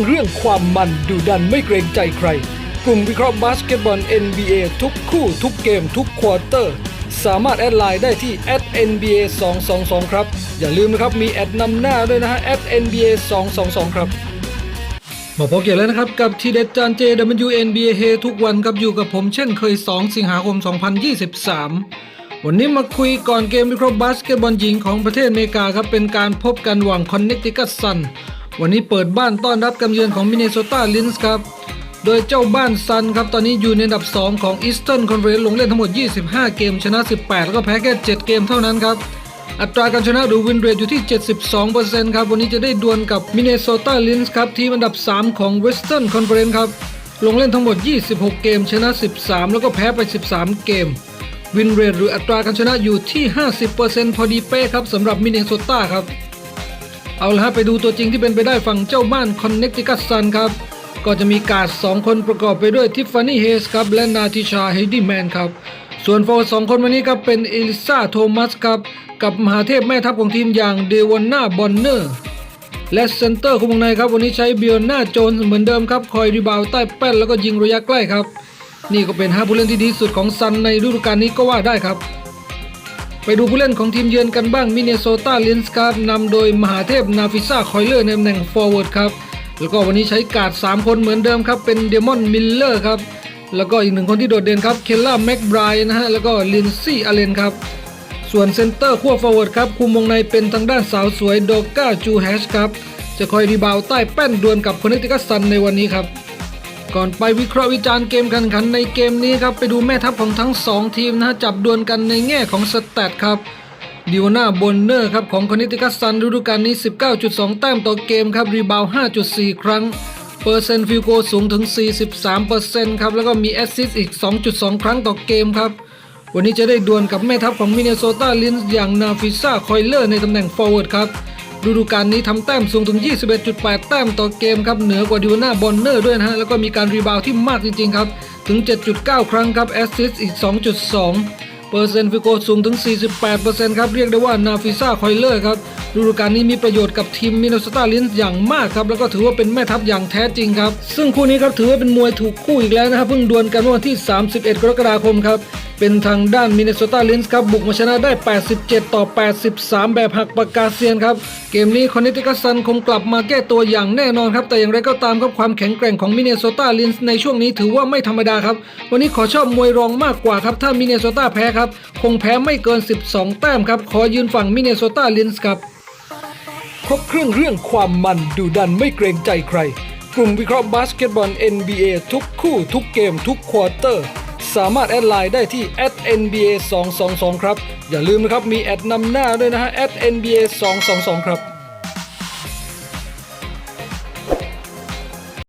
งเรื่องความมันดูดันไม่เกรงใจใคร กลุ่มวิเคราะห์บาสเกตบอล NBA ทุกคู่ทุกเกมทุกควอเตอร์ สามารถแอดไลน์ได้ที่ @nba 222ครับ อย่าลืมนะครับมีแอดนำหน้าด้วยนะฮะ @nba 222ครับมาพบกันแล้วนะครับ กับทีเด็ดจานเจ WNBA เฮทุกวันครับอยู่กับผมเช่นเคย 2 สิงหาคม 2023 วันนี้มาคุยก่อนเกมวิเคราะห์บาสเกตบอลหญิงของประเทศอเมริกาครับ เป็นการพบกันหว่างคอนเน c ติคัตซัน วันนี้เปิดบ้านต้อนรับกำเยือนของมิน n โซตาลินส์ครับ โดยเจ้าบ้านซันครับ ตอนนี้อยู่ในอันดับ 2 ของอีสเทิร์นคอนเฟอเรนซ์ลงเล่นทั้งหมด 25 เกม ชนะ 18 แล้วก็แพ้แค่ 7 เกมเท่านั้นครับ อัตราการชนะหรือวินเรทอยู่ที่ 72%ครับ วันนี้จะได้ดวลกับมิน n โซตาลินส์ครับทีมอันดับ 3 ของเวสเทิร์นคอนเฟอเรนซ์ครับลงเล่นทั้งหมด 26 เกม ชนะ 13 แล้วก็แพ้ไป 13 เกมวินเรทหรืออัตราการชนะอยู่ที่ 50%พอดีเป๊ะครับสำหรับมิน n โซตาครับ เอาละฮะไปดูตัวจริงที่เป็นไปได้ฝั่งเจ้าบ้านคอนเน c ติคัตซันครับ ก็จะมีการด2คนประกอบไปด้วยทิฟฟานี่เฮสครับและนาทิชาเฮดี้แมนครับ ส่วนโฟร์สองคนวันนี้ครับเป็นเอลิซาโทมัสครับ กับมหาเทพแม่ทัพของทีมอย่างเดวอนนาบอนเนอร์และเซนเตอร์คุมวงในครับ วันนี้ใช้เบียนาโจนเหมือนเดิมครับ คอยรีบาวใต้แป้นแล้วก็ยิงระยะใกล้ครับ นี่ก็เป็นห้าผู้เล่นที่ดีสุดของซันในฤดูกาลนี้ก็ว่าได้ครับ ไปดูผู้เล่นของทีมเยือนกันบ้างมิน n โซตาลินส์ครับนำโดยมหาเทพนาฟิซาคอยเลอร์ในตำแหน่งฟอร์เวิร์ดครับแล้วก็วันนี้ใช้การ์ด3คนเหมือนเดิมครับ เป็นเดมอนมิลเลอร์ครับ แล้วก็อีกหนึ่งคนที่โดดเด่นครับ เคลล่าแม็กไบรน์นะฮะ แล้วก็ลินซี่อเลนครับ ส่วนเซนเตอร์ขั้วฟอร์เวิร์ดครับ คุมวงในเป็นทางด้านสาวสวยโดก้าจูแฮชครับ จะคอยรีบาวใต้แป้นดวลกับคอนเนติคัสซันในวันนี้ครับ ก่อนไปวิเคราะห์วิจารณ์เกมการขันในเกมนี้ครับ ไปดูแม่ทัพของทั้ง 2 ทีมนะฮะจับดวลกันในแง่ของสแตทครับดิวนาบอนเนอร์ครับของคอนเนคติคัสซันฤดูกาลนี้ 19.2 แต้มต่อเกมครับ รีบาวด์5.4 ครั้ง เปอร์เซ็นต์ฟิลโกสูงถึง 43%ครับ แล้วก็มีแอสซิสต์อีก 2.2 ครั้งต่อเกมครับ วันนี้จะได้ดวลกับแม่ทัพของมิน n โซตาลินส์อย่างนาฟิซ่าคอยเลอร์ในตำแหน่งฟอร์เวิร์ดครับ ฤดูกาลนี้ทำแต้มสูงถึง 21.8 แต้มต่อเกมครับเหนือกว่าดิวนาบอนเนอร์ด้วยนะฮะแล้วก็มีการรีบาวด์ที่มากจริงๆครับถึง 7.9 ครั้งครับแอสซิสต์อีก 2.2 เปอร์เซ็นต์ฟิโกสูงถึง 48%ครับเรียกได้ว่านาฟิซ่าคอยเลอร์ครับฤดูกาลนี้มีประโยชน์กับทีมมิน n โซตาลินส์อย่างมากครับแล้วก็ถือว่าเป็นแม่ทัพอย่างแท้จริงครับซึ่งคู่นี้ครับถือว่าเป็นมวยถูกคู่อีกแล้วนะครับเพิ่งดวลกันเมื่อวันที่ 31 กรกฎาคมครับ เป็นทางด้านมิน n โซตาลินส์ครับบุกมาชนะได้ 87 ต่อ 83 แบบหักปากกาเซียนครับ เกมนี้คอนเนติคัสซันคงกลับมาแก้ตัวอย่างแน่นอนครับ แต่อย่างไรก็ตามครับความแข็งแกร่งของมิน n โซตาลินส์ในช่วงนี้ถือว่าไม่ธรรมดาครับ วันนี้ขอชอบมวยรองมากกว่าครับ ถ้ามิน n โซตาแพ้ครับ คงแพ้ไม่เกิน 12 แต้มครับ ขอยืนฝั่งมิน n โซตาลินส์ครับครบเครื่องเรื่องความมันดูดันไม่เกรงใจใครกลุ่มวิเคราะห์บาสเกตบอล NBA ทุกคู่ทุกเกมทุกควอเตอร์ สามารถแอดไลน์ได้ที่ @nba 222ครับ อย่าลืมนะครับมีแอดนำหน้าด้วยนะฮะ @nba 222ครับ